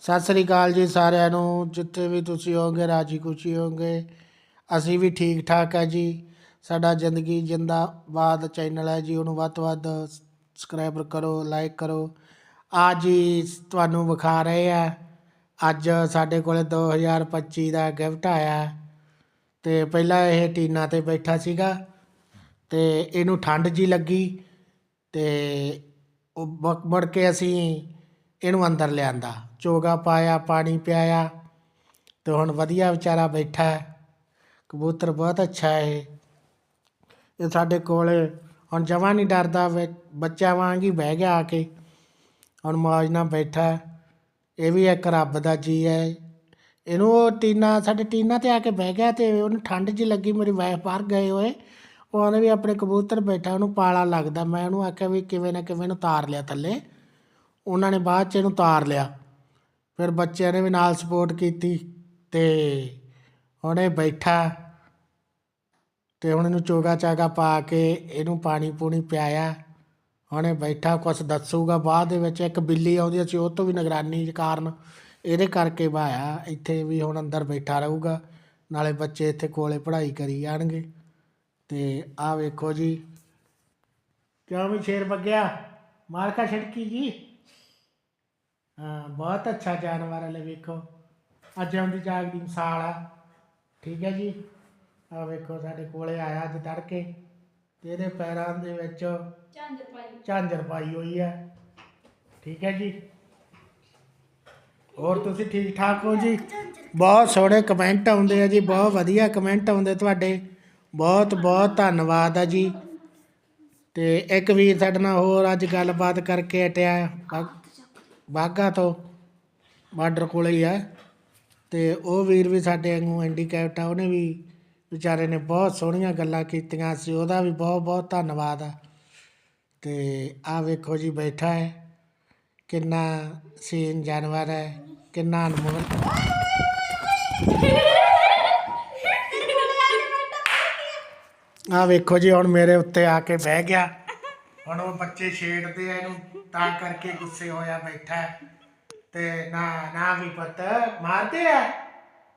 ਸਤਿ ਸ੍ਰੀ ਅਕਾਲ ਜੀ ਸਾਰਿਆਂ ਨੂੰ, ਜਿੱਥੇ ਵੀ ਤੁਸੀਂ ਹੋਗੇ ਰਾਜੀ ਖੁਸ਼ੀ ਹੋਗੇ ਅਸੀਂ ਵੀ ਠੀਕ ਠਾਕ ਹੈ ਜੀ। ਸਾਡਾ ਜ਼ਿੰਦਗੀ ਜਿੰਦਾਬਾਦ ਚੈਨਲ ਹੈ ਜੀ, ਉਹਨੂੰ ਵੱਧ ਤੋਂ ਵੱਧ ਸਬਸਕ੍ਰਾਈਬ ਕਰੋ, ਲਾਈਕ ਕਰੋ। ਆ ਜੀ ਤੁਹਾਨੂੰ ਵਿਖਾ ਰਹੇ ਆ, ਅੱਜ ਸਾਡੇ ਕੋਲੇ 2025 ਦਾ ਗਿਫਟ ਆਇਆ। ਤੇ ਪਹਿਲਾਂ ਇਹ ਟੀਨਾ ਤੇ ਬੈਠਾ ਸੀਗਾ, ਤੇ ਇਹਨੂੰ ਠੰਡ ਜੀ ਲੱਗੀ, ਤੇ ਉਹ ਬ- ਮੁੜ ਕੇ ਅਸੀਂ ਇਹਨੂੰ ਅੰਦਰ ਲਿਆਂਦਾ। ਚੋਗਾ ਪਾਇਆ, ਪਾਣੀ ਪਿਆਇਆ ਤੇ ਹੁਣ ਵਧੀਆ ਵਿਚਾਰਾ ਬੈਠਾ ਹੈ। ਕਬੂਤਰ ਬਹੁਤ ਅੱਛਾ ਹੈ ਇਹ। ਸਾਡੇ ਕੋਲ ਹੁਣ ਜਮਾਂ ਨਹੀਂ ਡਰਦਾ ਬੱਚਾ ਵਾਂਗ ਹੀ ਬਹਿ ਗਿਆ ਆ ਕੇ। ਹੁਣ ਮੌਜ ਨਾਲ ਬੈਠਾ ਇਹ ਵੀ ਇੱਕ ਰੱਬ ਦਾ ਜੀ ਹੈ। ਇਹਨੂੰ ਉਹ ਟੀਨਾ, ਸਾਡੇ ਟੀਨਾ ਤੇ ਆ ਕੇ ਬਹਿ ਗਿਆ ਤੇ ਉਹਨੂੰ ਠੰਡ ਜੀ ਲੱਗੀ, ਮੇਰੀ ਵਾਈਫ ਬਾਹਰ ਗਏ ਹੋਏ। ਉਹਨੇ ਵੀ ਆਪਣੇ ਕਬੂਤਰ ਬੈਠਾ, ਉਹਨੂੰ ਪਾਲਾ ਲੱਗਦਾ। ਮੈਂ ਉਹਨੂੰ ਆਖਿਆ ਵੀ ਕਿਵੇਂ ਨਾ ਕਿਵੇਂ ਨੂੰ ਤਾਰ ਲਿਆ ਥੱਲੇ। ਉਹਨਾਂ ਨੇ ਬਾਅਦ ਚ ਇਹਨੂੰ ਤਾਰ ਲਿਆ। ਫਿਰ ਬੱਚਿਆਂ ਨੇ ਵੀ ਨਾਲ ਸਪੋਰਟ ਕੀਤੀ ਤੇ ਹੁਣ ਇਹ ਬੈਠਾ। ਤੇ ਹੁਣ ਇਹਨੂੰ ਚੋਗਾ ਚਾਗਾ ਪਾ ਕੇ ਇਹਨੂੰ ਪਾਣੀ ਪੂਣੀ ਪਿਆਇਆ। ਹੁਣ ਇਹ ਬੈਠਾ, ਕੁਛ ਦੱਸੂਗਾ। ਬਾਅਦ ਦੇ ਵਿੱਚ ਇੱਕ ਬਿੱਲੀ ਆਉਂਦੀ ਸੀ ਉਹ ਤੋਂ ਵੀ ਨਿਗਰਾਨੀ ਕਾਰਨ ਇਹਦੇ ਕਰਕੇ ਬਾਇਆ। ਇੱਥੇ ਵੀ ਹੁਣ ਅੰਦਰ ਬੈਠਾ ਰਹੂਗਾ। ਨਾਲੇ ਬੱਚੇ ਇੱਥੇ ਕੋਲੇ ਪੜ੍ਹਾਈ ਕਰੀ ਜਾਣਗੇ। ਤੇ ਆਹ ਵੇਖੋ ਜੀ। ਕਿਉਂ ਵੀ ਸ਼ੇਰ ਬੱਗਿਆ? ਮਾਲਕਾ ਛਿੜਕੀ ਜੀ। ਬਹੁਤ ਅੱਛਾ ਜਾਨਵਰ ਹੈ ਲੈ ਵੇਖੋ। ਅੱਜ ਆਉਂਦੀ ਜਾਗਦੀ ਮਿਸਾਲ ਆ। ਠੀਕ ਹੈ ਜੀ। ਆ ਵੇਖੋ ਸਾਡੇ ਕੋਲੇ ਆਇਆ ਅੱਜ ਤੜਕੇ ਤੇ ਇਹਦੇ ਪੈਰਾਂ ਦੇ ਵਿੱਚ ਝਾਂਜਰ ਪਾਈ। ਝਾਂਜਰ ਪਾਈ ਹੋਈ ਹੈ ਠੀਕ ਹੈ ਜੀ। ਹੋਰ ਤੁਸੀਂ ਠੀਕ ਠਾਕ ਹੋ ਜੀ? ਬਹੁਤ ਸੋਹਣੇ ਕਮੈਂਟ ਆਉਂਦੇ ਆ ਜੀ ਬਹੁਤ ਵਧੀਆ ਕਮੈਂਟ ਆਉਂਦੇ ਤੁਹਾਡੇ। ਬਹੁਤ ਬਹੁਤ ਧੰਨਵਾਦ ਆ ਜੀ। ਤੇ ਇੱਕ ਵੀਰ ਸਾਡੇ ਨਾਲ ਹੋਰ ਅੱਜ ਗੱਲਬਾਤ ਕਰਕੇ ਹਟਿਆ। ਬਾਗਾ ਤੋਂ ਬਾਰਡਰ ਕੋਲੇ ਹੀ ਹੈ ਤੇ ਉਹ ਵੀਰ ਵੀ ਸਾਡੇ ਵਾਂਗੂ ਹੈਂਡੀਕੈਪਟ ਆ, ਉਹਨੇ ਵੀ ਵਿਚਾਰੇ ਨੇ ਬਹੁਤ ਸੋਹਣੀਆਂ ਗੱਲਾਂ ਕੀਤੀਆਂ ਸੀ, ਉਹਦਾ ਵੀ ਬਹੁਤ ਬਹੁਤ ਧੰਨਵਾਦ ਆ। ਤੇ ਆ ਵੇਖੋ ਜੀ ਬੈਠਾ ਹੈ, ਕਿੰਨਾ ਸੀਨ ਜਾਨਵਰ ਹੈ, ਕਿੰਨਾ ਅਨਮੋਲ। ਆ ਵੇਖੋ ਜੀ, ਹੁਣ ਮੇਰੇ ਉੱਤੇ ਆ ਕੇ ਬਹਿ ਗਿਆ। ਹੁਣ ਉਹ ਬੱਚੇ ਛੇੜਦੇ ਆ ਇਹਨੂੰ, ਤਾਂ ਕਰਕੇ ਗੁੱਸੇ ਹੋਇਆ ਬੈਠਾ ਹੈ। ਤੇ ਨਾ ਨਾ ਵੀ ਪੁੱਤ, ਮਾਰਦੇ ਆ?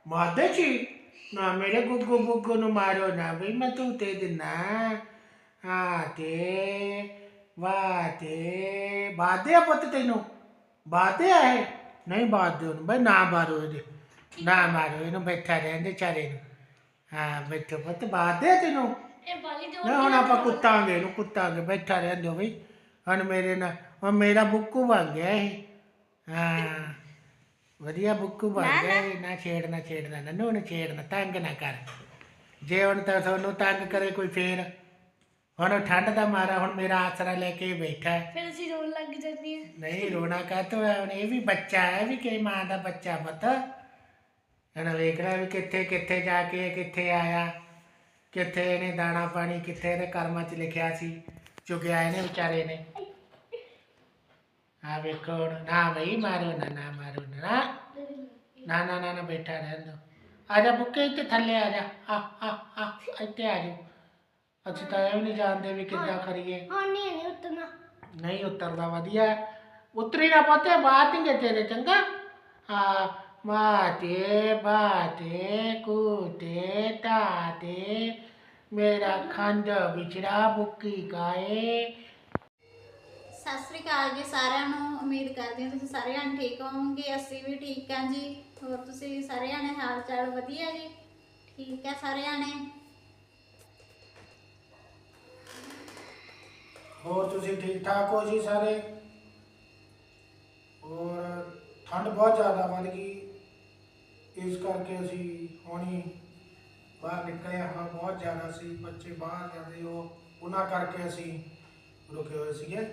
ਮਾਰਦੇ ਜੀ? ਨਾ ਮੇਰੇ ਗੁੱਗੂ ਗੁੱਗੂ ਨੂੰ ਮਾਰੋ ਨਾ ਵੀ ਮੈਂ ਤੂੰ ਤੇ ਦਿਨਾ। ਹਾਂ ਤੇ, ਵਾਹ ਤੇ ਬਾਦੇ ਆ ਪੁੱਤ ਤੈਨੂੰ? ਬਾਦੇ ਆ ਇਹ? ਨਹੀਂ ਬਾਦੇ ਉਹਨੂੰ, ਬਈ ਨਾ ਮਾਰੋ ਇਹਦੇ। ਨਾ ਮਾਰੋ, ਇਹਨੂੰ ਬੈਠਾ ਰਹਿੰਦੇ ਚਾਰੇ ਨੂੰ। ਹਾਂ, ਬੈਠੋ ਪੁੱਤ ਬਾਦੇ ਆ ਤੈਨੂੰ? ਇਹ ਵਾਲੀ ਦੋ ਨਾ ਹੁਣ ਆਪਾਂ ਕੁੱਤਾਂਗੇ ਇਹਨੂੰ ਕੁੱਤਾਂਗੇ ਬੈਠਾ ਰਹਿੰਦੇ ਹੋ ਬਈ। ਹੁਣ ਮੇਰੇ ਨਾਲ ਹੁਣ ਮੇਰਾ ਬੁੱਕੂ ਬਣ ਗਿਆ ਇਹ। ਹਾਂ ਵਧੀਆ ਬੁੱਕੂ ਬਣ ਗਿਆ ਇਹ। ਨਾ ਛੇੜਨਾ ਛੇੜਨਾ ਨੰਨੂ ਨੂੰ ਛੇੜਨਾ ਤੰਗ ਨਾ ਕਰ। ਜੇ ਹੁਣ ਤਾਂ ਤੁਹਾਨੂੰ ਤੰਗ ਕਰੇ ਕੋਈ ਫੇਰ ਹੁਣ ਠੰਡ ਦਾ ਮਾਰਾ ਹੁਣ ਮੇਰਾ ਆਸਰਾ ਲੈ ਕੇ ਬੈਠਾ ਹੈ। ਫਿਰ ਅਸੀਂ ਰੋਣ ਲੱਗ ਜਾਂਦੀ ਹੈ। ਨਹੀਂ ਰੋਣਾ ਕਾਤੋਂ ਹੈ? ਹੁਣ ਇਹ ਵੀ ਬੱਚਾ ਹੈ ਵੀ ਕਿ ਮਾਂ ਦਾ ਬੱਚਾ ਪਤਾ। ਹੁਣ ਵੇਖ ਰਿਹਾ ਵੀ ਕਿੱਥੇ ਕਿੱਥੇ ਜਾ ਕੇ ਕਿੱਥੇ ਆਇਆ। ਕਿੱਥੇ ਇਹਨੇ ਦਾਣਾ ਪਾਣੀ ਕਿੱਥੇ ਇਹਦੇ ਕਰਮਾਂ 'ਚ ਲਿਖਿਆ ਸੀ ਚੁਗਿਆ ਇਹਨੇ ਵਿਚਾਰੇ ਨੇ ਆ ਵੇਖੋ ਹੁਣ ਨਾ ਬਈ ਮਾਰੋ ਨਾ ਨਾ ਮਾਰੋ ਨਾ ਨਾ ਨਾ ਨਾ ਨਾ ਬੈਠਾ ਰਹਿਣ ਦੋ ਆ ਜਾ ਬੁੱਕੇ ਇੱਥੇ ਥੱਲੇ ਆ ਜਾ ਆ ਆ ਆ ਇੱਥੇ ਆ ਜਾ ਅਸੀਂ ਤਾਂ ਇਹ ਵੀ ਨਹੀਂ ਜਾਣਦੇ ਵੀ ਕਿੱਦਾਂ ਕਰੀਏ ਹੁਣ ਨਹੀਂ ਨਹੀਂ ਉਤਨਾ ਨਹੀਂ ਉਤਰਦਾ ਵਧੀਆ ਹੈ। ਉਤਰੀ ਨਾ ਪੋਤੇ ਬਾਤ ਨਹੀਂ ਤੇਰੇ ਚੰਗਾ ਹਾਂ ਮਾਤੇ ਬਾਤੇ ਕੂਤੇ ਤਾਤੇ ਮੇਰਾ ਖੰਡ ਵਿਚੜਾ ਬੁੱਕੀ ਗਾਏ। ਸਤਿ ਸ੍ਰੀ ਅਕਾਲ ਜੀ ਸਾਰਿਆਂ ਨੂੰ ਉਮੀਦ ਕਰਦੀ ਹਾਂ ਤੁਸੀਂ ਸਾਰੇ ਜਣੇ ਠੀਕ ਹੋਵੋਗੇ ਅਸੀਂ ਵੀ ਠੀਕ ਹਾਂ ਜੀ। ਹੋਰ ਤੁਸੀਂ ਸਾਰੇ ਜਣੇ ਹਾਲ ਚਾਲ ਵਧੀਆ ਜੀ? ਠੀਕ ਹੈ ਸਾਰੇ ਜਣੇ? ਹੋਰ ਤੁਸੀਂ ਠੀਕ ਠਾਕ ਹੋ ਜੀ ਸਾਰੇ? ਔਰ ਠੰਡ ਬਹੁਤ ਜ਼ਿਆਦਾ ਵੱਧ ਗਈ। ਇਸ ਕਰਕੇ ਅਸੀਂ ਹੁਣੀ ਬਾਹਰ ਨਿਕਲੇ ਹਾਂ। ਬਹੁਤ ਜ਼ਿਆਦਾ ਸੀ, ਬੱਚੇ ਬਾਹਰ ਜਾਂਦੇ ਹੋ ਉਹਨਾਂ ਕਰਕੇ ਅਸੀਂ ਰੁਕੇ ਹੋਏ ਸੀਗੇ।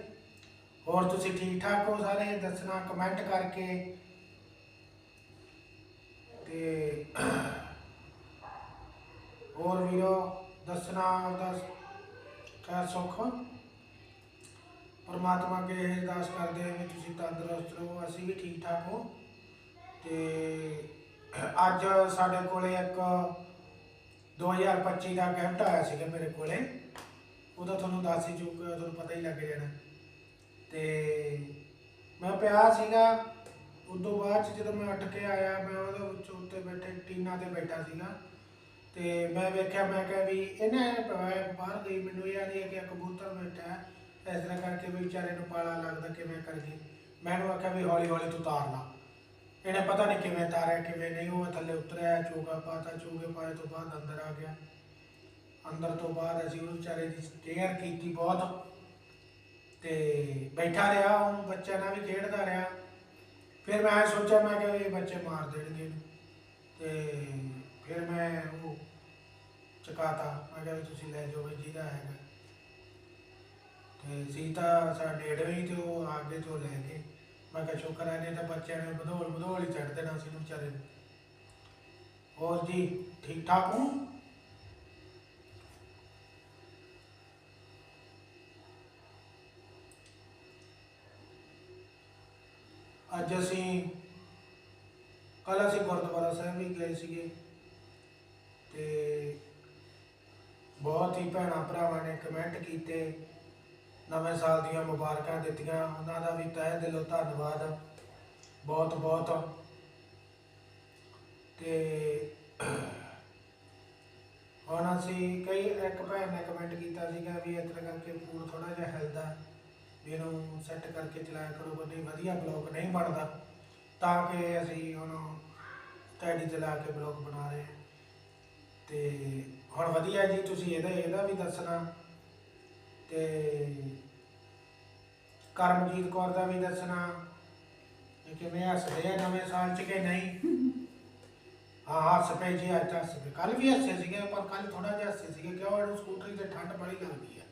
ਹੋਰ ਤੁਸੀਂ ਠੀਕ ਠਾਕ ਹੋ ਸਾਰੇ? ਦੱਸਣਾ ਕਮੈਂਟ ਕਰਕੇ। ਤੇ ਹੋਰ ਵੀਰੋ, ਦੱਸਣਾ ਉਹਦਾ ਖੈਰ ਸੁੱਖ? ਪਰਮਾਤਮਾ ਅੱਗੇ ਇਹ ਅਰਦਾਸ ਕਰਦੇ ਹਾਂ ਕਿ ਤੁਸੀਂ ਤੰਦਰੁਸਤ ਰਹੋ, ਅਸੀਂ ਵੀ ਠੀਕ ਠਾਕ ਹੋ। ਤੇ ਅੱਜ ਸਾਡੇ ਕੋਲੇ ਇੱਕ 2025 ਦਾ ਗਿਫਟ ਆਇਆ ਸੀਗਾ ਮੇਰੇ ਕੋਲੇ। ਉਹਦਾ ਤੁਹਾਨੂੰ ਦੱਸ ਹੀ ਚੁੱਕਾ ਤੁਹਾਨੂੰ ਪਤਾ ਹੀ ਲੱਗ ਜਾਣਾ। ਤੇ ਮੈਂ ਪਿਆ ਸੀਗਾ। ਉਸ ਤੋਂ ਬਾਅਦ 'ਚ ਜਦੋਂ ਮੈਂ ਉੱਠ ਕੇ ਆਇਆ, ਮੈਂ ਉਹਦੇ ਵਿੱਚ ਉੱਤੇ ਬੈਠੇ, ਟੀਨਾ ਤੇ ਬੈਠਾ ਸੀਗਾ। ਤੇ ਮੈਂ ਵੇਖਿਆ, ਮੈਂ ਕਿਹਾ ਵੀ ਇਹਨੇ ਬਾਹਰ ਗਈ, ਮੈਨੂੰ ਇਹ ਆਦੀ ਹੈ ਕਿ ਕਬੂਤਰ ਬੈਠਾ ਹੈ। ਇਸ ਤਰ੍ਹਾਂ ਕਰਕੇ ਵੀ ਵਿਚਾਰੇ ਨੂੰ ਪਾਲਾ ਲੱਗਦਾ ਕਿਵੇਂ ਕਰ ਮੈਂ ਉਹਨੂੰ ਆਖਿਆ ਵੀ ਹੌਲੀ ਹੌਲੀ ਤੂੰ ਤਾਰ ਲਾ। ਇਹਨੇ ਪਤਾ ਨਹੀਂ ਕਿਵੇਂ ਤਾਰਿਆ, ਕਿਵੇਂ ਨਹੀਂ, ਉਹ ਥੱਲੇ ਉਤਰਿਆ, ਚੋਗਾ ਪਾਤਾ, ਚੋਗੇ ਪਾਏ ਤੋਂ ਬਾਅਦ ਅੰਦਰ ਆ ਗਿਆ। ਅੰਦਰ ਤੋਂ ਬਾਅਦ ਅਸੀਂ ਉਹ ਵਿਚਾਰੇ ਦੀ ਕੇਅਰ ਕੀਤੀ ਬਹੁਤ। ਤੇ ਬੈਠਾ ਰਿਹਾ ਉਹ ਬੱਚਿਆਂ ਨਾਲ ਵੀ ਖੇਡਦਾ ਰਿਹਾ। ਫਿਰ ਮੈਂ ਸੋਚਿਆ, ਮੈਂ ਕਿ ਇਹ ਬੱਚੇ ਮਾਰ ਦੇਣਗੇ ਇਹਨੂੰ। ਤੇ ਫਿਰ ਮੈਂ ਉਹ ਚਕਾਤਾ। ਮੈਂ ਕਿਹਾ ਵੀ ਤੁਸੀਂ ਲੈ ਜਾਓ ਵੀ ਜਿਹਦਾ ਹੈਗਾ। ਤੇ ਸੀਤਾ ਸਾ ਡੇਢਵੀਂ ਤੇ ਉਹ ਆਗੇ ਤੋਂ ਲੈ ਕੇ ਮੈਂ ਕਿਹਾ ਸ਼ੁਕਰ ਹੈ, ਨਹੀਂ ਤਾਂ ਬੱਚਿਆਂ ਨੇ ਬਧੋਲ ਬਧੋਲ ਹੀ ਛੱਡ ਦੇਣਾ ਸੀ ਨੂੰ ਵਿਚਾਰੇ ਨੂੰ। ਹੋਰ ਜੀ, ਠੀਕ ਠਾਕ ਹੋ? ਅੱਜ ਅਸੀਂ ਕੱਲ ਅਸੀਂ ਗੁਰਦੁਆਰਾ ਸਾਹਿਬ ਵੀ ਗਏ ਸੀਗੇ ਤੇ ਬਹੁਤ ਹੀ ਭੈਣਾਂ ਭਰਾਵਾਂ ਨੇ ਕਮੈਂਟ ਕੀਤੇ। ਨਵੇਂ ਸਾਲ ਦੀਆਂ ਮੁਬਾਰਕਾਂ ਦਿੱਤੀਆਂ। ਉਹਨਾਂ ਦਾ ਵੀ ਤਹਿ ਦਿਲੋਂ ਧੰਨਵਾਦ। ਬਹੁਤ ਬਹੁਤ। ਤੇ ਹੁਣ ਅਸੀਂ ਕਈ ਇੱਕ ਭੈਣ ਨੇ ਕਮੈਂਟ ਕੀਤਾ ਸੀਗਾ ਵੀ ਇਸ ਤਰ੍ਹਾਂ ਕਰਕੇ ਫੂਡ ਥੋੜਾ ਜਿਹਾ ਹਿਲਦਾ ਵੀ ਇਹਨੂੰ ਸੈੱਟ ਕਰਕੇ ਚਲਾਇਆ ਕਰੋ ਬੰਦੇ ਵਧੀਆ ਬਲੌਗ ਨਹੀਂ ਬਣਦਾ। ਤਾਂ ਕਿ ਅਸੀਂ ਹੁਣ ਸਟੱਡੀ ਚਲਾ ਕੇ ਬਲੌਗ ਬਣਾ ਰਹੇ। ਹਾਂ ਤੇ ਹੁਣ ਵਧੀਆ ਜੀ, ਤੁਸੀਂ ਇਹਦਾ ਇਹਦਾ ਵੀ ਦੱਸਣਾ। ਤੇ ਕਰਮਜੀਤ ਕੌਰ ਦਾ ਵੀ ਦੱਸਣਾ ਕਿ ਕਿਵੇਂ ਹੱਸਦੇ ਆ ਨਵੇਂ ਸਾਲ ਚ ਕਿ ਨਹੀਂ? ਹਾਂ, ਹੱਸ ਪਏ ਜੀ, ਅੱਜ ਹੱਸ ਪਏ। ਕੱਲ ਵੀ ਹੱਸੇ ਸੀਗੇ, ਪਰ ਕੱਲ ਥੋੜਾ ਜਿਹਾ ਹੱਸੇ ਸੀਗੇ, ਕਿਉਂ? ਇਹਨੂੰ ਸਕੂਟਰੀ ਤੇ ਠੰਡ ਬੜੀ ਲੱਗਦੀ ਆ।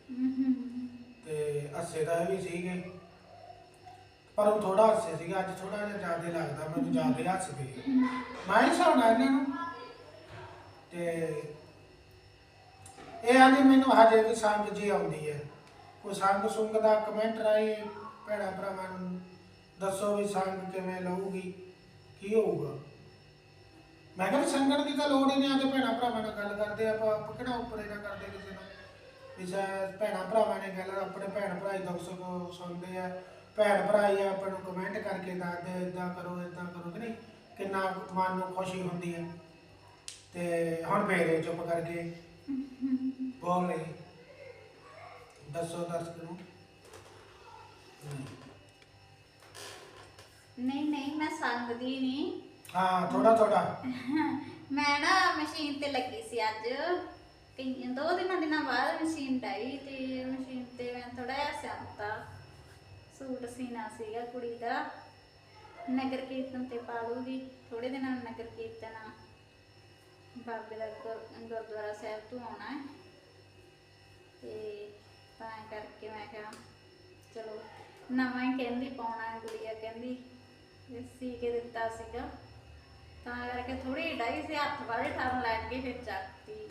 ਤੇ ਹੱਸੇ ਦਾ ਵੀ ਸੀਗੇ। ਪਰ ਉਹ ਥੋੜਾ ਹੱਸੇ ਸੀਗਾ, ਅੱਜ ਥੋੜਾ ਜਿਹਾ ਜ਼ਿਆਦਾ ਲੱਗਦਾ, ਮੈਨੂੰ ਜ਼ਿਆਦਾ ਹੱਸ ਪਏ ਮੈਂ ਹੀ ਸੁਣਾ ਇਹਨਾਂ ਨੂੰ। ਤੇ ਇਹ ਆਂਦੀ, ਮੈਨੂੰ ਹਜੇ ਵੀ ਸਮਝ ਜੀ ਆਉਂਦੀ ਹੈ ਕੋਈ ਸੰਗ ਸੁੰਗ ਦਾ ਕਮੈਂਟ ਰਾਈ ਭੈਣਾਂ ਭਰਾਵਾਂ ਨੂੰ ਦੱਸੋ ਵੀ ਸੰਗ ਕਿਵੇਂ ਲਊਗੀ, ਕੀ ਹੋਊਗਾ? ਮੈਂ ਕਿਹਾ ਵੀ ਦੀ ਤਾਂ ਲੋੜ ਹੀ ਨਹੀਂ ਆਦੇ ਭੈਣਾਂ ਭਰਾਵਾਂ ਨਾਲ ਗੱਲ ਕਰਦੇ ਆਪਾਂ ਆਪਾਂ ਕਿਹੜਾ ਉੱਪਰ ਇਹਨਾਂ ਕਰਦੇ ਕਿਸੇ ਨਾਲ? ਵੀ ਸ਼ਾਇਦ ਭਰਾਵਾਂ ਨੇ ਗੱਲ, ਆਪਣੇ ਭੈਣ ਭਰਾ ਹੀ ਦੁੱਖ ਸੁੱਖ ਸੁਣਦੇ ਆ, ਭੈਣ ਭਰਾ ਹੀ ਆਪਾਂ ਨੂੰ ਕਮੈਂਟ ਕਰਕੇ ਦੱਸਦੇ ਇਦਾਂ ਕਰੋ ਇਦਾਂ ਕਰੋ, ਕਿ ਨਹੀਂ? ਕਿੰਨਾ ਮਨ ਨੂੰ ਖੁਸ਼ੀ ਹੁੰਦੀ ਹੈ ਤੇ ਹੁਣ ਫੇਰ ਚੁੱਪ ਕਰਕੇ ਬੋਲ ਲਈ ਦੱਸੋ ਦਰਸ਼ਕ ਨੂੰ ਨਹੀਂ ਨਹੀਂ ਮੈਂ ਸੰਗਦੀ ਨਹੀਂ। ਹਾਂ ਥੋੜਾ ਥੋੜਾ ਮੈਂ ਨਾ ਮਸ਼ੀਨ ਤੇ ਲੱਗੀ ਸੀ ਅੱਜ। ਕਈ ਦੋ ਦਿਨਾਂ ਦਿਨਾਂ ਬਾਅਦ ਮਸ਼ੀਨ ਡਾਈ ਤੇ ਮਸ਼ੀਨ ਤੇ ਮੈਂ ਥੋੜਾ ਜਿਹਾ ਸਿਆਂਤਾ ਸੂਟ ਸੀਨਾ ਸੀਗਾ ਕੁੜੀ ਦਾ। ਨਗਰ ਕੀਰਤਨ ਤੇ ਪਾ ਲੂਗੀ ਥੋੜੇ ਦਿਨਾਂ ਨੂੰ ਨਗਰ ਕੀਰਤਨ ਆ। ਬਾਬੇ ਦਾ ਗੁਰ- ਗੁਰਦੁਆਰਾ ਸਾਹਿਬ ਤੋਂ ਆਉਣਾ ਹੈ। ਤੇ ਤਾਂ ਕਰਕੇ ਮੈਂ ਕਿਹਾ, ਚਲੋ, ਨਵਾਂ ਹੀ ਕਹਿੰਦੀ, ਪਾਉਣਾ ਗੁੜੀਆ ਕਹਿੰਦੀ ਵੀ ਸੀ ਕੇ ਦਿੱਤਾ ਸੀਗਾ। ਤਾਂ ਕਰਕੇ ਥੋੜੀ ਡਾਈ ਸੀ, ਹੱਥ ਵਾਲੇ ਠਰਨ ਲੱਗ ਗਈ ਫਿਰ ਚੱਕਤੀ।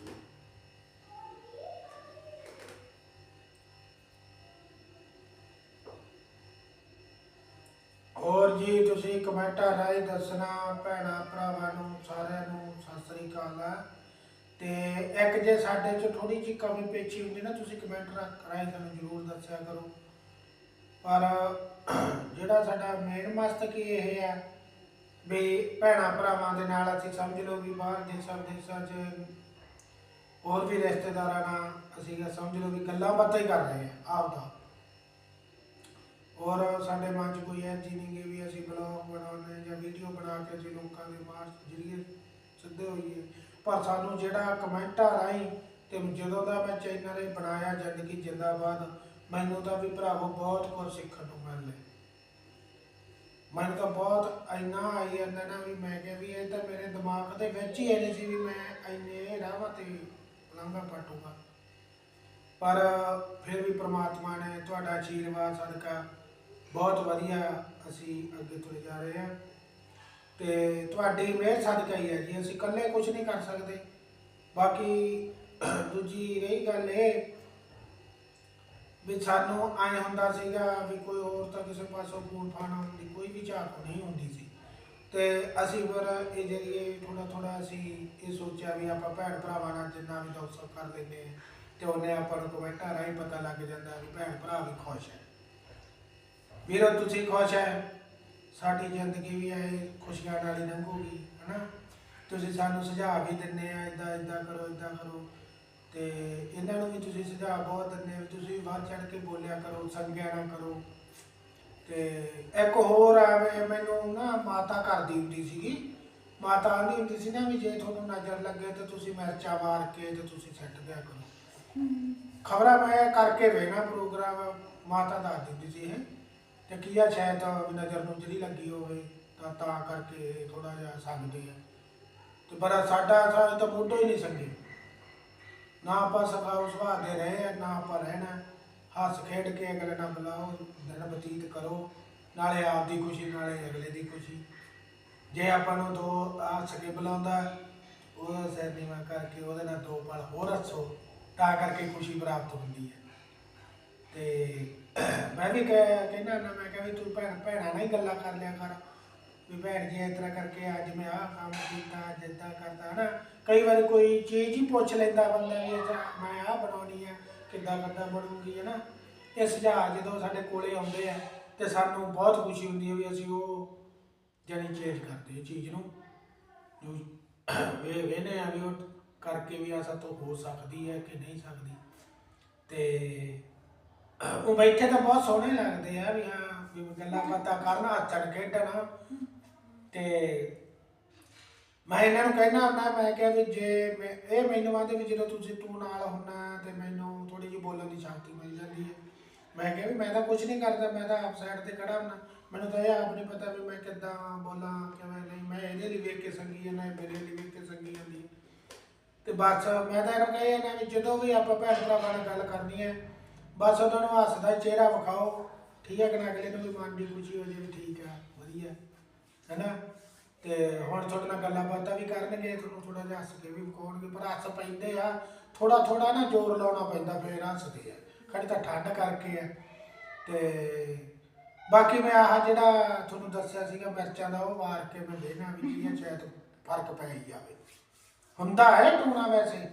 ਹੋਰ ਜੀ, ਤੁਸੀਂ ਕਮੈਂਟਾਂ ਰਾਹੀਂ ਦੱਸਣਾ, ਭੈਣਾਂ, ਭਰਾਵਾਂ ਨੂੰ, ਸਾਰਿਆਂ ਨੂੰ, ਸਤਿ ਸ੍ਰੀ ਅਕਾਲ ਆ ਤੇ ਇੱਕ ਜੇ ਸਾਡੇ ਚ ਥੋੜੀ ਜਿਹੀ ਕਮੀ ਪੇਚੀ ਹੁੰਦੀ ਨਾ, ਤੁਸੀਂ ਕਮੈਂਟ ਰਾਹੀਂ ਸਾਨੂੰ ਜ਼ਰੂਰ ਦੱਸਿਆ ਕਰੋ। ਪਰ ਜਿਹੜਾ ਸਾਡਾ ਮੇਨ ਮਕਸਦ ਇਹ ਹੈ ਵੀ ਭੈਣਾਂ ਭਰਾਵਾਂ ਦੇ ਨਾਲ ਅਸੀਂ ਸਮਝ ਲਓ ਵੀ ਬਾਹਰ ਦੇਸ਼ਾਂ ਵਿਦੇਸ਼ਾਂ 'ਚ ਹੋਰ ਵੀ ਰਿਸ਼ਤੇਦਾਰਾਂ ਨਾਲ ਅਸੀਂ ਸਮਝ ਲਓ ਵੀ ਗੱਲਾਂ ਬਾਤਾਂ ਹੀ ਕਰ ਰਹੇ ਹਾਂ ਆਪ ਦਾ ਔਰ ਸਾਡੇ ਮਨ 'ਚ ਕੋਈ ਐਂ ਨਹੀਂ ਗੀ ਵੀ ਅਸੀਂ ਬਲੌਗ ਬਣਾਉਣੇ ਜਾਂ ਵੀਡੀਓ ਬਣਾ ਕੇ ਅਸੀਂ ਲੋਕਾਂ ਦੇ ਬਾਹਰ ਜਰੀਏ ਸਿੱਧੇ ਹੋਈਏ। ਪਰ ਸਾਨੂੰ ਜਿਹੜਾ ਕਮੈਂਟਾਂ ਰਾਹੀਂ ਤੇ ਜਦੋਂ ਦਾ ਮੈਂ ਚੈਨਲ ਇਹ ਬਣਾਇਆ ਜ਼ਿੰਦਗੀ ਜਿੰਦਾਬਾਦ, ਮੈਨੂੰ ਤਾਂ ਵੀ ਭਰਾਵੋ ਬਹੁਤ ਕੁਝ ਸਿੱਖਣ ਨੂੰ ਮਿਲ ਰਿਹਾ ਮੈਨੂੰ ਤਾਂ ਬਹੁਤ ਇੰਨਾ ਆਈ ਜਾਂਦਾ ਨਾ ਵੀ ਮੈਂ ਕਿਹਾ ਵੀ ਇਹ ਤਾਂ ਮੇਰੇ ਦਿਮਾਗ ਦੇ ਵਿੱਚ ਹੀ ਇਹ ਸੀ ਵੀ ਮੈਂ ਇੰਨੇ ਰਾਹਾਂ ਤੇ ਲੰਘਾ ਪਾਟੂਗਾ। ਪਰ ਫਿਰ ਵੀ ਪ੍ਰਮਾਤਮਾ ਨੇ ਤੁਹਾਡਾ ਆਸ਼ੀਰਵਾਦ ਸਦਕਾ ਬਹੁਤ ਵਧੀਆ ਅਸੀਂ ਅੱਗੇ ਤੁਰੇ ਜਾ ਰਹੇ ਹਾਂ। ਤੇ ਤੁਹਾਡੀ ਮਿਹਰ ਸਦਕਾ ਹੀ ਹੈ ਜੀ ਅਸੀਂ ਇਕੱਲੇ ਕੁਝ ਨਹੀਂ ਕਰ ਸਕਦੇ। ਬਾਕੀ ਦੂਜੀ ਰਹੀ ਗੱਲ ਇਹ ਵੀ ਸਾਨੂੰ ਐ ਹੁੰਦਾ ਸੀਗਾ ਵੀ ਕੋਈ ਹੋਰ ਤਾਂ ਕਿਸੇ ਪਾਸੋਂ ਫੋਨ ਫਾਨ ਆਉਣ ਕੋਈ ਵੀ ਝਾਕ ਨਹੀਂ ਹੁੰਦੀ ਸੀ। ਤੇ ਅਸੀਂ ਫਿਰ ਇਹ ਜਰੀਏ ਥੋੜਾ ਥੋੜਾ ਅਸੀਂ ਇਹ ਸੋਚਿਆ ਵੀ ਆਪਾਂ ਭੈਣ ਭਰਾਵਾਂ ਨਾਲ ਜਿੰਨਾ ਵੀ ਦੋਸਤ ਕਰ ਲੈਂਦੇ ਹਾਂ ਤੇ ਉਹਨੇ ਆਪਾਂ ਨੂੰ ਕਮੈਂਟਾਂ ਰਾਹੀਂ ਪਤਾ ਲੱਗ ਜਾਂਦਾ ਵੀ ਭੈਣ ਭਰਾ ਵੀ ਖੁਸ਼ ਹੈ। ਵੀਰੋ, ਤੁਸੀਂ ਖੁਸ਼ ਹੈ? ਸਾਡੀ ਜ਼ਿੰਦਗੀ ਵੀ ਐ ਖੁਸ਼ੀਆਂ ਨਾਲ ਹੀ ਲੰਘੂਗੀ ਹਨਾ? ਤੁਸੀਂ ਸਾਨੂੰ ਸੁਝਾਅ ਵੀ ਦਿੰਦੇ ਆ ਇਦਾਂ ਇਦਾਂ ਕਰੋ ਇਦਾਂ ਕਰੋ। ਤੇ ਇਹਨਾਂ ਨੂੰ ਵੀ ਤੁਸੀਂ ਸੁਝਾਅ ਬਹੁਤ ਆ ਵੀ ਤੁਸੀਂ ਵੱਧ ਚੜ ਕੇ ਬੋਲਿਆ ਕਰੋ ਸੰਗਿਆ ਨਾ ਕਰੋ। ਤੇ ਇੱਕ ਹੋਰ ਆਵੇ ਮੈਨੂੰ ਨਾ ਮਾਤਾ ਕਰਦੀ ਹੁੰਦੀ ਸੀਗੀ। ਮਾਤਾ ਆਂਦੀ ਹੁੰਦੀ ਸੀ ਨਾ ਵੀ ਜੇ ਤੁਹਾਨੂੰ ਨਜ਼ਰ ਲੱਗੇ ਤੇ ਤੁਸੀਂ ਮਿਰਚਾਂ ਮਾਰ ਕੇ ਤੇ ਤੁਸੀਂ ਛੱਡ ਦਿਆ ਕਰੋ। ਖਬਰਾਂ ਮੈਂ ਕਰਕੇ ਵੇਖਣਾ ਪ੍ਰੋਗਰਾਮ ਮਾਤਾ ਦੱਸ ਦਿੰਦੀ ਸੀ ਇਹ। ਤੇ ਕੀ ਆ, ਸ਼ਾਇਦ ਨਜ਼ਰ ਨੂੰ ਜਿਹੜੀ ਲੱਗੀ ਹੋਵੇ, ਤਾਂ ਤਾਂ ਕਰਕੇ ਥੋੜਾ ਜਿਹਾ ਸੰਗਦੇ ਆ। ਤੇ ਪਰ ਸਾਡਾ ਸਾਡਾ ਤਾਂ ਮੁੱਢੋਂ ਹੀ ਨਹੀਂ ਸੰਗੇ। ਨਾ ਆਪਾਂ ਸਖਾਉ ਸੁਭਾਅ ਰਹੇ ਆ, ਨਾ ਆਪਾਂ ਰਹਿਣਾ। ਹੱਸ ਖੇਡ ਕੇ ਅਗਲੇ ਨਾਲ ਬੁਲਾਓ, ਦਿਨ ਬਤੀਤ ਕਰੋ। ਨਾਲੇ ਆਪ ਦੀ ਖੁਸ਼ੀ, ਨਾਲੇ ਅਗਲੇ ਦੀ ਖੁਸ਼ੀ। ਜੇ ਆਪਾਂ ਨੂੰ ਦੋ ਹੱਸ ਕੇ ਬੁਲਾਉਂਦਾ, ਉਹਦਾ ਸਿਰ ਨੀਵਾਂ ਕਰਕੇ ਉਹਦੇ ਨਾਲ ਦੋ ਪਲ ਹੋਰ ਹੱਸੋ, ਤਾਂ ਕਰਕੇ ਖੁਸ਼ੀ ਪ੍ਰਾਪਤ ਹੁੰਦੀ ਹੈ। ਤੇ ਮੈਂ ਵੀ ਕਹਿ ਕਹਿੰਦਾ ਨਾ, ਮੈਂ ਕਿਹਾ ਵੀ ਤੂੰ ਭੈਣ, ਭੈਣਾਂ ਨਾਲ ਹੀ ਗੱਲਾਂ ਕਰ ਲਿਆ ਕਰ, ਵੀ ਭੈਣ ਜੀ ਇਸ ਤਰ੍ਹਾਂ ਕਰਕੇ ਅੱਜ ਮੈਂ ਆਹ ਕੰਮ ਕੀਤਾ ਜਿੱਦਾਂ ਕਰਦਾ, ਹਨਾ? ਕਈ ਵਾਰੀ ਕੋਈ ਚੀਜ਼ ਹੀ ਪੁੱਛ ਲੈਂਦਾ ਬੰਦਾ ਵੀ ਇਹ ਤਾਂ ਮੈਂ ਆਹ ਬਣਾਉਣੀ ਆ, ਕਿੱਦਾਂ ਕਿੱਦਾਂ ਬਣੂਗੀ, ਹਨਾ? ਇਹ ਸੁਝਾਅ ਜਦੋਂ ਸਾਡੇ ਕੋਲੇ ਆਉਂਦੇ ਆ ਤੇ ਸਾਨੂੰ ਬਹੁਤ ਖੁਸ਼ੀ ਹੁੰਦੀ ਹੈ ਵੀ ਅਸੀਂ ਉਹ ਜਾਨੀ ਚੇਂਜ ਕਰਦੇ ਇਹ ਚੀਜ਼ ਨੂੰ। ਜੋ ਵੇ ਵੇਨੇ ਆ ਵੀ ਉਹ ਕਰਕੇ ਵੀ ਆ ਤੋਂ ਹੋ ਸਕਦੀ ਹੈ ਕਿ ਨਹੀਂ ਸਕਦੀ। ਤੇ ਉਹ ਬੈਠੇ ਤਾਂ ਬਹੁਤ ਸੋਹਣੇ ਲੱਗਦੇ ਆ ਵੀ ਹਾਂ, ਵੀ ਗੱਲਾਂ ਬਾਤਾਂ ਕਰਨਾ, ਹੱਸਣ, ਖੇਡਣਾ। ਤੇ ਮੈਂ ਇਹਨਾਂ ਨੂੰ ਕਹਿਣਾ ਹੁੰਦਾ, ਮੈਂ ਕਿਹਾ ਵੀ ਜੇ ਮੈਂ, ਇਹ ਮੈਨੂੰ ਆਂਦੇ ਵੀ ਜਦੋਂ ਤੁਸੀਂ ਤੂੰ ਨਾਲ ਹੁੰਨਾ, ਤੇ ਮੈਨੂੰ ਥੋੜੀ ਜਿਹੀ ਬੋਲਣ ਦੀ ਸ਼ਕਤੀ ਮਿਲ ਜਾਂਦੀ ਹੈ। ਮੈਂ ਕਿਹਾ ਵੀ ਮੈਂ ਤਾਂ ਕੁਝ ਨਹੀਂ ਕਰਦਾ, ਮੈਂ ਤਾਂ ਆਪ ਸਾਈਡ ਤੇ ਖੜਾ ਹੁੰਨਾ ਮੈਨੂੰ ਤਾਂ ਇਹ ਆਪ ਨਹੀਂ ਪਤਾ ਵੀ ਮੈਂ ਕਿੱਦਾਂ ਬੋਲਾਂ, ਕਿਵੇਂ ਨਹੀਂ। ਮੈਂ ਇਹਦੇ ਲਈ ਵੇਖ ਕੇ ਸੰਗੀ ਜਾਂਦਾ ਮੇਰੇ ਲਈ ਵੇਖ ਕੇ ਸੰਗੀ ਜਾਂਦੀ ਹੈ ਤੇ ਬਸ ਮੈਂ ਤਾਂ ਇਹਨੂੰ ਕਹੇ ਨਾ ਵੀ ਜਦੋਂ ਵੀ ਆਪਾਂ ਭੈਣ ਭਰਾਵਾਂ ਨਾਲ ਗੱਲ ਕਰਨੀ ਹੈ ਬਸ ਉਹਨਾਂ ਨੂੰ ਹੱਸਦਾ ਚਿਹਰਾ ਵਿਖਾਓ। ਠੀਕ ਹੈ ਕਿ ਨਾ? ਅਗਲੇ ਨੂੰ ਵੀ ਮਨ ਦੀ ਖੁਸ਼ੀ ਹੋ ਜਾਵੇ ਵੀ ਠੀਕ ਆ ਵਧੀਆ। ਹੈਨਾ? ਤੇ ਹੁਣ ਤੁਹਾਡੇ ਨਾਲ ਗੱਲਾਂ ਬਾਤਾਂ ਵੀ ਕਰਨਗੇ, ਤੁਹਾਨੂੰ ਥੋੜਾ ਜਿਹਾ ਹੱਸ ਕੇ ਵੀ ਵਿਖਾਉਣਗੇ, ਪਰ ਹੱਸ ਪੈਂਦੇ ਆ। ਥੋੜਾ ਥੋੜਾ ਨਾ ਜ਼ੋਰ ਲਾਉਣਾ ਪੈਂਦਾ, ਫੇਰ ਹੱਸਦੇ ਆ। ਖੜੀ ਤਾਂ ਠੰਡ ਕਰਕੇ ਆ। ਤੇ ਬਾਕੀ ਮੈਂ ਆਹ ਜਿਹੜਾ ਤੁਹਾਨੂੰ ਦੱਸਿਆ ਸੀਗਾ ਮਿਰਚਾਂ ਦਾ, ਉਹ ਵਾਰ ਕੇ ਮੈਂ ਦੇਖਣਾ ਵੀ ਕੀ ਹੈ ਸ਼ਾਇਦ ਫ਼ਰਕ ਪੈ ਹੀ ਜਾਵੇ। ਹੁੰਦਾ ਹੈ ਟੂਣਾ ਵੈਸੇ?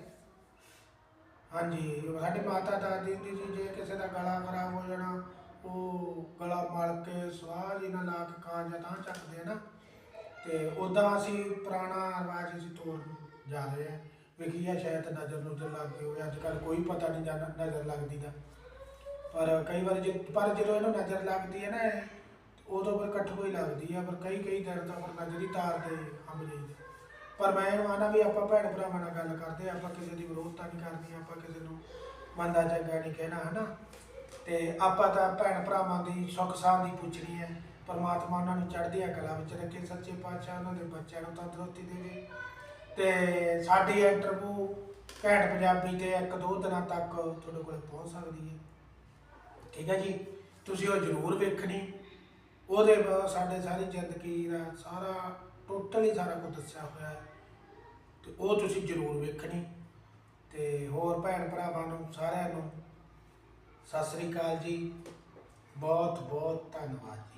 ਹਾਂਜੀ ਸਾਡੇ ਮਾਤਾ ਦਾਦੀ ਹੁੰਦੀ ਸੀ ਜੇ ਕਿਸੇ ਦਾ ਗਲਾ ਖਰਾਬ ਹੋ ਜਾਣਾ ਉਹ ਗਲਾ ਮਲ ਕੇ ਸਵਾਹ ਜੀ ਨਾਲ ਲਾ ਕੇ ਕਾਂ ਤਾਂ ਚੱਕਦੇ ਆ ਨਾ। ਤੇ ਉਦਾਂ ਅਸੀਂ ਪੁਰਾਣਾ ਰਿਵਾਜ ਅਸੀਂ ਤੋੜ ਜਾ ਰਹੇ ਆ। ਵੀ ਆ ਸ਼ਾਇਦ ਨਜ਼ਰ ਨੁਜ਼ਰ ਲੱਗ ਗਈ ਹੋਵੇ ਅੱਜ ਕੱਲ ਕੋਈ ਪਤਾ ਨਹੀਂ ਜਾਂਦਾ ਨਜ਼ਰ ਲੱਗਦੀ ਦਾ ਪਰ ਕਈ ਵਾਰ ਜੇ ਪਰ ਜਦੋਂ ਇਹਨੂੰ ਨਜ਼ਰ ਲੱਗਦੀ ਹੈ ਨਾ ਇਹ, ਉਦੋਂ ਫਿਰ ਇਕੱਠ ਕੋਈ ਲੱਗਦੀ ਆ ਪਰ ਕਈ ਕਈ ਦਿਨ ਤਾਂ ਫਿਰ ਨਜ਼ਰ ਹੀ ਤਾਰ ਦੇ ਹਮ ਜਾਈਦੇ ਪਰ ਮੈਂ ਇਹਨੂੰ ਆਣਾ ਵੀ ਆਪਾਂ ਭੈਣ ਭਰਾਵਾਂ ਨਾਲ ਗੱਲ ਕਰਦੇ ਹਾਂ, ਆਪਾਂ ਕਿਸੇ ਦੀ ਵਿਰੋਧਤਾ ਨਹੀਂ ਕਰਨੀ ਆਪਾਂ ਕਿਸੇ ਨੂੰ ਮੰਦਾ ਚੰਗਾ ਨਹੀਂ ਕਹਿਣਾ ਹਨਾ? ਤੇ ਆਪਾਂ ਤਾਂ ਭੈਣ ਭਰਾਵਾਂ ਦੀ ਸੁੱਖ ਸਾਂਦ ਦੀ ਪੁੱਛਣੀ ਹੈ ਪਰਮਾਤਮਾ ਉਹਨਾਂ ਨੂੰ ਚੜ੍ਹਦੀਆਂ ਕਲਾ ਵਿੱਚ ਰੱਖੇ ਸੱਚੇ ਪਾਤਸ਼ਾਹ ਉਹਨਾਂ ਦੇ ਬੱਚਿਆਂ ਨੂੰ ਤੰਦਰੁਸਤੀ ਦੇਵੇ। ਤੇ ਸਾਡੀ ਇੰਟਰਵਿਊ ਘੈਂਟ ਪੰਜਾਬੀ ਤੇ ਇੱਕ ਦੋ ਦਿਨਾਂ ਤੱਕ ਤੁਹਾਡੇ ਕੋਲ ਪਹੁੰਚ ਸਕਦੀ ਹੈ। ਠੀਕ ਹੈ ਜੀ? ਤੁਸੀਂ ਉਹ ਜ਼ਰੂਰ ਵੇਖਣੀ। ਉਹਦੇ ਬਾਅਦ ਸਾਡੇ ਸਾਰੀ ਜ਼ਿੰਦਗੀ ਦਾ ਸਾਰਾ ਟੋਟਲੀ ਸਾਰਾ ਕੁਝ ਦੱਸਿਆ ਹੋਇਆ ਹੈ। ਤੇ ਉਹ ਤੁਸੀਂ ਜ਼ਰੂਰ ਵੇਖਣੀ। ਤੇ ਹੋਰ ਭੈਣ ਭਰਾਵਾਂ ਨੂੰ, ਸਾਰਿਆਂ ਨੂੰ ਸਤਿ ਸ੍ਰੀ ਅਕਾਲ ਜੀ। ਬਹੁਤ ਬਹੁਤ ਧੰਨਵਾਦ ਜੀ।